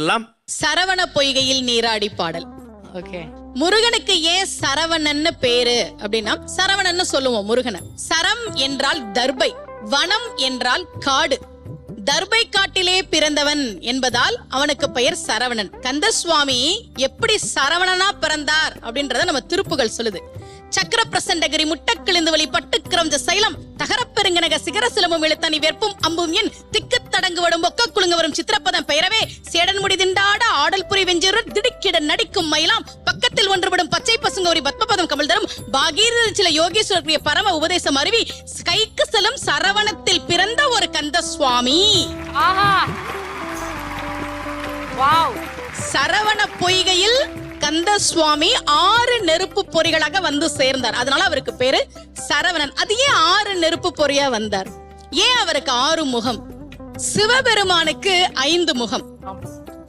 எல்லாம் சரவண பொய்கையில் நீராடி பாடல். ஓகே முருகனுக்கு ஏன் சரவணன்னு பேரு? அப்படின்னா சரவணன்னு சொல்லுவோம் முருகனை. சரம் என்றால் தர்பை வனம் என்றால் காடு. தர்பை காட்டிலே பிறந்தவன் என்பதால் அவனுக்கு பெயர் சரவணன். கந்தசுவாமி எப்படி சரவணனா பிறந்தார் அப்படின்றத நம்ம திருப்புகள் சொல்லுது. சக்கர பிரசண்டகிரி முட்டக்கிழிந்து வழி பட்டுக்கிரம்ஜ சைலம் தகரப்பெருங்கனக சிகர சிலமும் இழுத்தனி வெற்பும் அம்பும் என் திக்கு தடங்கு வடும் ஒக்க குலுங்க வரும் சித்திரப்பதம் பெயரவே சேடன் முடி திண்டாட ஆடல் புரி வெஞ்சிருள் திடுக்கிட நடிக்கும் மயிலாம். பக்கத்தில் ஒன்றுபடும் பச்சை பசுங்க ஒரு பத்மபதம் கமல் தரும் பாகீர சில யோகேஸ்வரர் பரம உபதேசம் அருவி கைக்கு செல்லும் சரவணத்தில் பிறந்த ஒரு கந்த சுவாமி சரவண பொய்கையில் கந்த சுவாமி ஆறு நெருப்பு பொறிகளாக வந்து சேர்ந்தார். அதனால அவருக்கு பேரு சரவணன். அது ஏன் ஆறு நெருப்பு பொறியா வந்தார்? ஏன் அவருக்கு ஆறு முகம்? சிவபெருமானுக்கு ஐந்து முகம்.